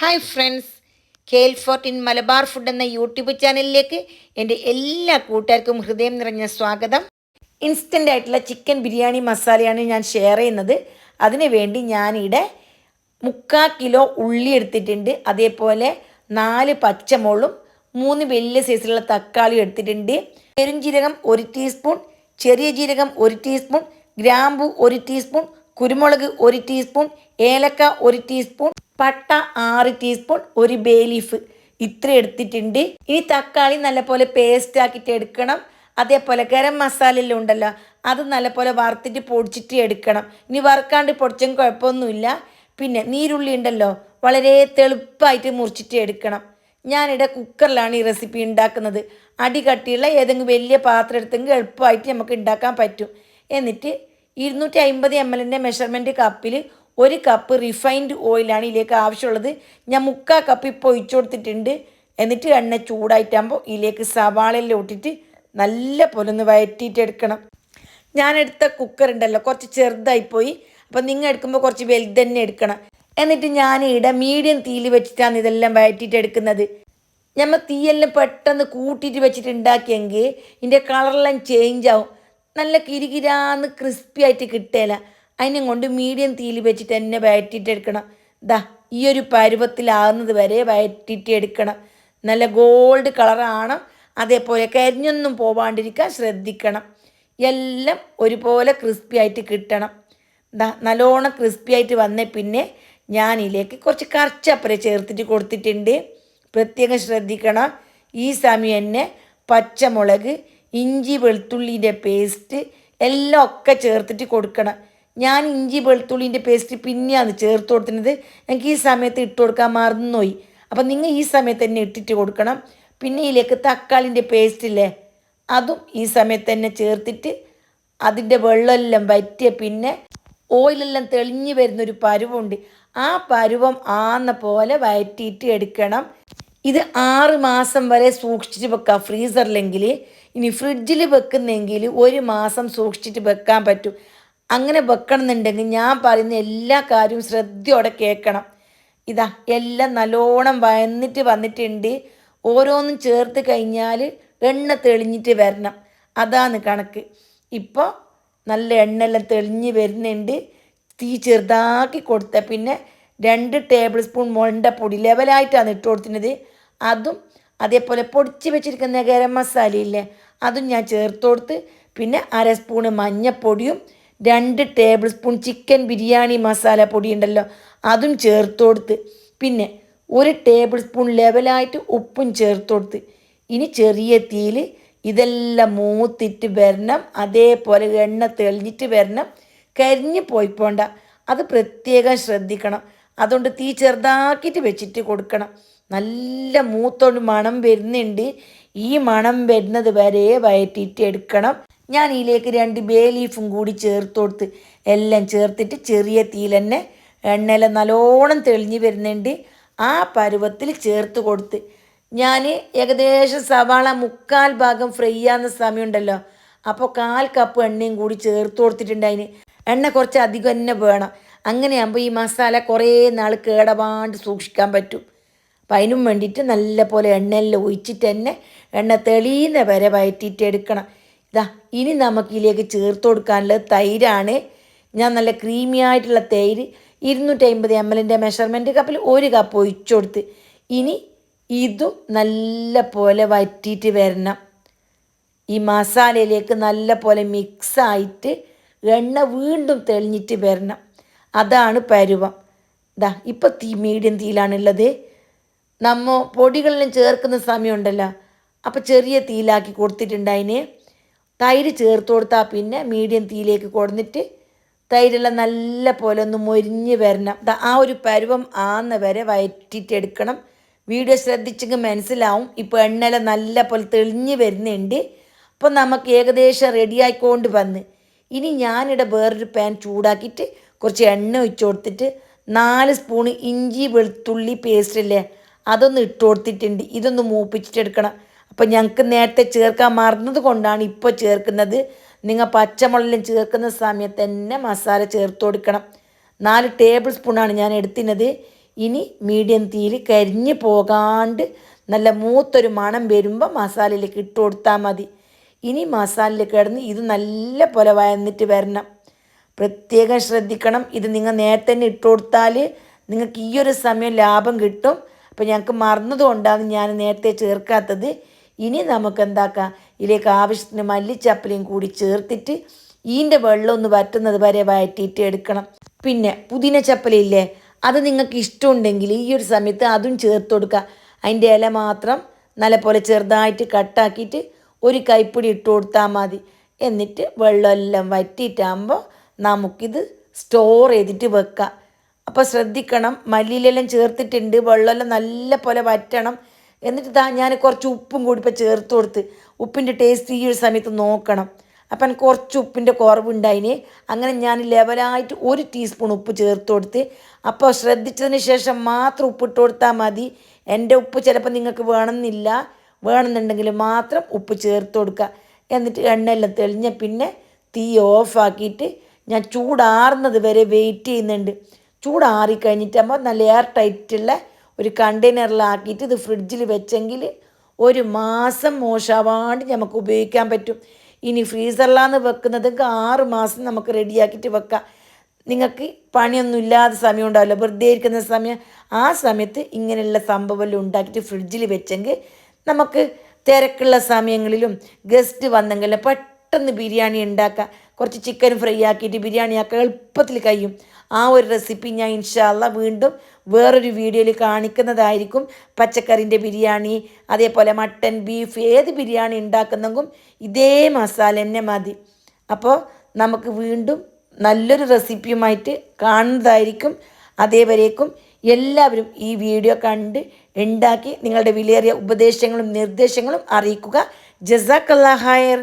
Hi friends കേൽ ഫോർട്ടിൻ Malabar food എന്ന യൂട്യൂബ് ചാനലിലേക്ക് എന്റെ എല്ലാ കൂട്ടുകാർക്കും ഹൃദയം നിറഞ്ഞ സ്വാഗതം. ഇൻസ്റ്റന്റ് ആയിട്ടുള്ള ചിക്കൻ ബിരിയാണി മസാലയാണ് ഞാൻ ഷെയർ ചെയ്യുന്നത്. അതിനു വേണ്ടി ഞാനിവിടെ മുക്കാൽ കിലോ ഉള്ളി എടുത്തിട്ടുണ്ട്. അതേപോലെ നാല് പച്ചമുളും മൂന്ന് വലിയ സൈസിലുള്ള തക്കാളി എടുത്തിട്ടുണ്ട്. പെരുംജീരകം ഒരു ടീസ്പൂൺ ചെറിയ ജീരകം ഒരു ടീസ്പൂൺ ഗ്രാമ്പു ഒരു ടീസ്പൂൺ കുരുമുളക് ഒരു ടീസ്പൂൺ ഏലക്ക ഒരു ടീസ്പൂൺ പട്ട ആറ് ടീസ്പൂൺ ഒരു ബേ ലീഫ് ഇത്ര എടുത്തിട്ടുണ്ട്. ഇനി തക്കാളി നല്ലപോലെ പേസ്റ്റ് ആക്കിയിട്ട് എടുക്കണം. അതേപോലെ ഗരം മസാല എല്ലാം ഉണ്ടല്ലോ അത് നല്ലപോലെ വറുത്തിട്ട് പൊടിച്ചിട്ട് എടുക്കണം. ഇനി വറുക്കാണ്ട് പൊടിച്ചും കുഴപ്പമൊന്നുമില്ല. പിന്നെ നീരുള്ളി ഉണ്ടല്ലോ വളരെ തെളുപ്പായിട്ട് മുറിച്ചിട്ട് എടുക്കണം. ഞാനിവിടെ കുക്കറിലാണ് ഈ റെസിപ്പി ഉണ്ടാക്കുന്നത്. അടി കട്ടിയുള്ള ഏതെങ്കിലും വലിയ പാത്രം എടുത്തെങ്കിൽ എളുപ്പമായിട്ട് നമുക്ക് ഉണ്ടാക്കാൻ പറ്റും. എന്നിട്ട് ഇരുന്നൂറ്റി അമ്പത് എം എല്ലിന്റെ മെഷർമെന്റ് കപ്പിൽ ഒരു കപ്പ് റിഫൈൻഡ് ഓയിലാണ് ഇതിലേക്ക് ആവശ്യമുള്ളത്. ഞാൻ മുക്കാ കപ്പ് ഇപ്പോൾ ഒഴിച്ചു കൊടുത്തിട്ടുണ്ട്. എന്നിട്ട് എണ്ണ ചൂടായിട്ടാകുമ്പോൾ ഇതിലേക്ക് സവാളയെല്ലാം ഇട്ടിട്ട് നല്ല പോലെ ഒന്ന് വയറ്റിയിട്ട് എടുക്കണം. ഞാൻ എടുത്ത കുക്കർ ഉണ്ടല്ലോ കുറച്ച് ചെറുതായിപ്പോയി അപ്പം നിങ്ങൾ എടുക്കുമ്പോൾ കുറച്ച് വലുത് തന്നെ എടുക്കണം. എന്നിട്ട് ഞാൻ ഇവിടെ മീഡിയം തീയിൽ വെച്ചിട്ടാണ് ഇതെല്ലാം വയറ്റിയിട്ട് എടുക്കുന്നത്. നമ്മൾ തീയെല്ലാം പെട്ടെന്ന് കൂട്ടിയിട്ട് വെച്ചിട്ട് ഉണ്ടാക്കിയെങ്കിൽ ഇതിന്റെ കളറെല്ലാം ചേഞ്ച് ആവും. നല്ല കിരികിരാന്ന് ക്രിസ്പി ആയിട്ട് കിട്ടേല. അതിനെ കൊണ്ട് മീഡിയം തീയിൽ വെച്ചിട്ട് തന്നെ വയറ്റിയിട്ട് എടുക്കണം ദാ ഈ ഒരു പരുവത്തിലാകുന്നത് വരെ വയറ്റിയിട്ട് എടുക്കണം നല്ല ഗോൾഡ് കളറാണ് അതേപോലെ കരിഞ്ഞൊന്നും പോവാണ്ടിരിക്കാൻ ശ്രദ്ധിക്കണം. എല്ലാം ഒരുപോലെ ക്രിസ്പി ആയിട്ട് കിട്ടണം. ദാ നല്ലോണം ക്രിസ്പി ആയിട്ട് വന്നേ പിന്നെ ഞാനിതിലേക്ക് കുറച്ച് കറച്ചപ്പര ചേർത്തിട്ട് കൊടുത്തിട്ടുണ്ട്. പ്രത്യേകം ശ്രദ്ധിക്കണം. ഈ സമയം തന്നെ പച്ചമുളക് ഇഞ്ചി വെളുത്തുള്ളിന്റെ പേസ്റ്റ് എല്ലാം ഒക്കെ ചേർത്തിട്ട് കൊടുക്കണം. ഞാൻ ഇഞ്ചി വെളുത്തുള്ളിന്റെ പേസ്റ്റ് പിന്നെയാണ് ചേർത്ത് കൊടുത്തിരുന്നത്. എനിക്ക് ഈ സമയത്ത് ഇട്ട് കൊടുക്കാൻ മറന്നുപോയി. അപ്പം നിങ്ങൾ ഈ സമയത്ത് തന്നെ ഇട്ടിട്ട് കൊടുക്കണം. പിന്നെ ഇതിലേക്ക് തക്കാളിന്റെ പേസ്റ്റ് ഇല്ലേ? അതും ഈ സമയത്ത് തന്നെ ചേർത്തിട്ട് അതിന്റെ വെള്ളമെല്ലാം വറ്റിയ പിന്നെ ഓയിലെല്ലാം തെളിഞ്ഞു വരുന്നൊരു പരുവുണ്ട്. ആ പരുവം ആന്ന പോലെ വയറ്റിയിട്ട് എടുക്കണം. ഇത് ആറ് മാസം വരെ സൂക്ഷിച്ചിട്ട് വെക്കാം. ഫ്രീസറിലെങ്കിൽ ഇനി ഫ്രിഡ്ജിൽ വെക്കുന്നെങ്കിൽ ഒരു മാസം സൂക്ഷിച്ചിട്ട് വെക്കാൻ പറ്റും. അങ്ങനെ വെക്കണമെന്നുണ്ടെങ്കിൽ ഞാൻ പറയുന്ന എല്ലാ കാര്യവും ശ്രദ്ധയോടെ കേൾക്കണം. ഇതാ എല്ലാം നല്ലോണം വന്നിട്ട് വന്നിട്ടുണ്ട്. ഓരോന്നും ചേർത്ത് കഴിഞ്ഞാൽ എണ്ണ തെളിഞ്ഞിട്ട് വരണം. അതാണ് കണക്ക്. ഇപ്പോൾ നല്ല എണ്ണയെല്ലാം തെളിഞ്ഞ് വരുന്നുണ്ട്. തീ ചെറുതാക്കി കൊടുത്ത പിന്നെ രണ്ട് ടേബിൾ സ്പൂൺ മുളണ്ടപ്പൊടി ലെവലായിട്ടാണ് ഇട്ട് കൊടുത്തിരുന്നത്. അതും അതേപോലെ പൊടിച്ച് വെച്ചിരിക്കുന്ന ഗരം മസാലയില്ലേ അതും ഞാൻ ചേർത്ത് കൊടുത്ത് പിന്നെ അര സ്പൂണ് മഞ്ഞപ്പൊടിയും രണ്ട് table spoon chicken biryani masala പൊടി ഉണ്ടല്ലോ അതും ചേർത്ത് കൊടുത്ത്. പിന്നെ ഒരു ടേബിൾ സ്പൂൺ ലെവലായിട്ട് ഉപ്പും ചേർത്ത് കൊടുത്ത്. ഇനി ചെറിയ തീയിൽ ഇതെല്ലാം മൂത്തിട്ട് വരണം അതേപോലെ എണ്ണ തെളിഞ്ഞിട്ട് വരണം. കരിഞ്ഞ് പോയി പോണ്ട അത് പ്രത്യേകം ശ്രദ്ധിക്കണം. അതുകൊണ്ട് തീ ചെറുതാക്കിയിട്ട് വെച്ചിട്ട് കൊടുക്കണം. നല്ല മൂത്തോണ്ട് മണം വരുന്നുണ്ട്. ഈ മണം വരുന്നത് വരെ വയറ്റിയിട്ട് എടുക്കണം. ഞാൻ ഇതിലേക്ക് രണ്ട് ബേ ലീഫും കൂടി ചേർത്ത് കൊടുത്ത് എല്ലാം ചേർത്തിട്ട് ചെറിയ തീയിൽ തന്നെ എണ്ണയെല്ലാം നല്ലോണം തെളിഞ്ഞ് വരുന്നുണ്ട്. ആ പരുവത്തിൽ ചേർത്ത് കൊടുത്ത് ഞാൻ ഏകദേശം സവാള മുക്കാൽ ഭാഗം ഫ്രൈ ആകുന്ന സമയമുണ്ടല്ലോ. അപ്പോൾ കാൽ കപ്പ് എണ്ണയും കൂടി ചേർത്ത് കൊടുത്തിട്ടുണ്ട് അതിന്. എണ്ണ കുറച്ച് അധികം തന്നെ വേണം. അങ്ങനെയാകുമ്പോൾ ഈ മസാല കുറേ നാൾ കേടപാണ്ട് സൂക്ഷിക്കാൻ പറ്റും. അപ്പം അതിനും വേണ്ടിയിട്ട് നല്ല പോലെ എണ്ണയെല്ലാം ഒഴിച്ചിട്ട് തന്നെ എണ്ണ തെളിയുന്ന വരെ വയറ്റിയിട്ട് എടുക്കണം. ഇതാ ഇനി നമുക്ക് ഇതിലേക്ക് ചേർത്ത് കൊടുക്കാനുള്ളത് തൈരാണ്. ഞാൻ നല്ല ക്രീമി ആയിട്ടുള്ള തൈര് ഇരുന്നൂറ്റി അമ്പത് എം എല്ലിന്റെ മെഷർമെന്റ് കപ്പിൽ ഒരു കപ്പ് ഒഴിച്ചു കൊടുത്ത് ഇനി ഇതും നല്ല പോലെ വറ്റിയിട്ട് വരണം. ഈ മസാലയിലേക്ക് നല്ല പോലെ മിക്സായിട്ട് എണ്ണ വീണ്ടും തെളിഞ്ഞിട്ട് വരണം. അതാണ് പരുവം. ഇതാ ഇപ്പോൾ തീ മീഡിയം തീയിലാണുള്ളത് നമ്മ പൊടികളിലും ചേർക്കുന്ന സമയമുണ്ടല്ലോ. അപ്പോൾ ചെറിയ തീയിലാക്കി കൊടുത്തിട്ടുണ്ട് അതിന്. തൈര് ചേർത്ത് കൊടുത്താൽ പിന്നെ മീഡിയം തീയിലേക്ക് കൊടുന്നിട്ട് തൈരെല്ലാം നല്ല പോലെ ഒന്ന് മൊരിഞ്ഞ് വരണം. ആ ഒരു പരുവം ആന്ന വരെ വയറ്റിട്ടെടുക്കണം വീഡിയോ ശ്രദ്ധിച്ചെങ്കിൽ മനസ്സിലാവും. ഇപ്പോൾ എണ്ണയെല്ലാം നല്ല പോലെ തെളിഞ്ഞ് വരുന്നുണ്ട്. അപ്പോൾ നമുക്ക് ഏകദേശം റെഡിയായിക്കൊണ്ട് വന്ന്. ഇനി ഞാനിവിടെ വേറൊരു പാൻ ചൂടാക്കിയിട്ട് കുറച്ച് എണ്ണ ഒഴിച്ച് കൊടുത്തിട്ട് നാല് സ്പൂണ് ഇഞ്ചി വെളുത്തുള്ളി പേസ്റ്റ് അല്ലേ അതൊന്ന് ഇട്ട് കൊടുത്തിട്ടുണ്ട്. ഇതൊന്ന് മൂപ്പിച്ചിട്ടെടുക്കണം അപ്പോൾ ഞങ്ങൾക്ക് നേരത്തെ ചേർക്കാൻ മറന്നത് കൊണ്ടാണ് ഇപ്പോൾ ചേർക്കുന്നത്. നിങ്ങൾ പച്ചമുളകിലും ചേർക്കുന്ന സമയത്ത് തന്നെ മസാല ചേർത്ത് കൊടുക്കണം. നാല് ടേബിൾ സ്പൂണാണ് ഞാൻ എടുത്തിരുന്നത് ഇനി മീഡിയം തീയിൽ കരിഞ്ഞ് പോകാണ്ട് നല്ല മൂത്തൊരു മണം വരുമ്പോൾ മസാലയിലേക്ക് ഇട്ട് കൊടുത്താൽ മതി. ഇനി മസാലയിൽ കിടന്ന് ഇത് നല്ല പോലെ വയന്നിട്ട് വരണം. പ്രത്യേകം ശ്രദ്ധിക്കണം. ഇത് നിങ്ങൾ നേരത്തെ തന്നെ ഇട്ട് കൊടുത്താൽ നിങ്ങൾക്ക് ഈ ഒരു സമയം ലാഭം കിട്ടും. അപ്പോൾ ഞങ്ങൾക്ക് മറന്നതുകൊണ്ടാണ് ഞാൻ നേരത്തെ ചേർക്കാത്തത്. ഇനി നമുക്ക് എന്താക്കാം ഇതിലേക്ക് ആവശ്യത്തിന് മല്ലിച്ചപ്പലിയും കൂടി ചേർത്തിട്ട് ഈന്റെ വെള്ളം ഒന്ന് വറ്റുന്നത് വരെ വഴറ്റിയിട്ട് എടുക്കണം. പിന്നെ പുതിന ചപ്പലയില്ലേ അത് നിങ്ങൾക്ക് ഇഷ്ടമുണ്ടെങ്കിൽ ഈ ഒരു സമയത്ത് അതും ചേർത്ത് കൊടുക്കുക അതിന്റെ ഇല മാത്രം നല്ല പോലെ ചെറുതായിട്ട് കട്ടാക്കിയിട്ട് ഒരു കൈപ്പിടി ഇട്ട് കൊടുത്താൽ മതി. എന്നിട്ട് വെള്ളമെല്ലാം വറ്റിയിട്ടാകുമ്പോൾ നമുക്കിത് സ്റ്റോർ ചെയ്തിട്ട് വെക്കാം. അപ്പോൾ ശ്രദ്ധിക്കണം മല്ലിയിലെല്ലാം ചേർത്തിട്ടുണ്ട് വെള്ളമെല്ലാം നല്ല പോലെ വറ്റണം. എന്നിട്ട് ദാ ഞാൻ കുറച്ച് ഉപ്പും കൂടി ഇപ്പോൾ ചേർത്ത് കൊടുത്ത് ഉപ്പിന്റെ ടേസ്റ്റ് ഈ ഒരു സമയത്ത് നോക്കണം. അപ്പം കുറച്ച് ഉപ്പിന്റെ കുറവുണ്ടായിന്. അങ്ങനെ ഞാൻ ലെവലായിട്ട് ഒരു ടീസ്പൂൺ ഉപ്പ് ചേർത്ത് കൊടുത്ത് അപ്പോൾ ശ്രദ്ധിച്ചതിന് ശേഷം മാത്രം ഉപ്പിട്ട് കൊടുത്താൽ മതി. എന്റെ ഉപ്പ് ചിലപ്പോൾ നിങ്ങൾക്ക് വേണമെന്നില്ല. വേണമെന്നുണ്ടെങ്കിൽ മാത്രം ഉപ്പ് ചേർത്ത് കൊടുക്കുക. എന്നിട്ട് എണ്ണയെല്ലാം തെളിഞ്ഞ പിന്നെ തീ ഓഫാക്കിയിട്ട് ഞാൻ ചൂടാറുന്നത് വരെ വെയിറ്റ് ചെയ്യുന്നുണ്ട്. ചൂടാറി കഴിഞ്ഞിട്ടാകുമ്പോൾ നല്ല എയർ ടൈറ്റുള്ള ഒരു കണ്ടെയ്നറിലാക്കിയിട്ട് ഇത് ഫ്രിഡ്ജിൽ വെച്ചെങ്കിൽ ഒരു മാസം മോശമാവാണ്ട് നമുക്ക് ഉപയോഗിക്കാൻ പറ്റും. ഇനി ഫ്രീസറിലാന്ന് വെക്കുന്നതെങ്കിൽ ആറ് മാസം നമുക്ക് റെഡിയാക്കിയിട്ട് വെക്കാം. നിങ്ങൾക്ക് പണിയൊന്നും ഇല്ലാതെ സമയം ഉണ്ടാവില്ല. വെറുതെ ഇരിക്കുന്ന സമയം ആ സമയത്ത് ഇങ്ങനെയുള്ള സംഭവമെല്ലാം ഉണ്ടാക്കിയിട്ട് ഫ്രിഡ്ജിൽ വെച്ചെങ്കിൽ നമുക്ക് തിരക്കുള്ള സമയങ്ങളിലും ഗസ്റ്റ് വന്നെങ്കിലും പെട്ടെന്ന് ബിരിയാണി ഉണ്ടാക്കാം. കുറച്ച് ചിക്കൻ ഫ്രൈ ആക്കിയിട്ട് ബിരിയാണി ആക്കുക എളുപ്പത്തിൽ കഴിയും. ആ ഒരു റെസിപ്പി ഞാൻ ഇൻഷാല്ല വീണ്ടും വേറൊരു വീഡിയോയിൽ കാണിക്കുന്നതായിരിക്കും. പച്ചക്കറിന്റെ ബിരിയാണി അതേപോലെ മട്ടൻ ബീഫ് ഏത് ബിരിയാണി ഉണ്ടാക്കുന്നെങ്കിലും ഇതേ മസാല തന്നെ മതി. അപ്പോൾ നമുക്ക് വീണ്ടും നല്ലൊരു റെസിപ്പിയുമായിട്ട് കാണുന്നതായിരിക്കും. അതേവരേക്കും എല്ലാവരും ഈ വീഡിയോ കണ്ട് ഉണ്ടാക്കി നിങ്ങളുടെ വിലയേറിയ ഉപദേശങ്ങളും നിർദ്ദേശങ്ങളും അറിയിക്കുക. ജസാക്കല്ലാ ഹയർ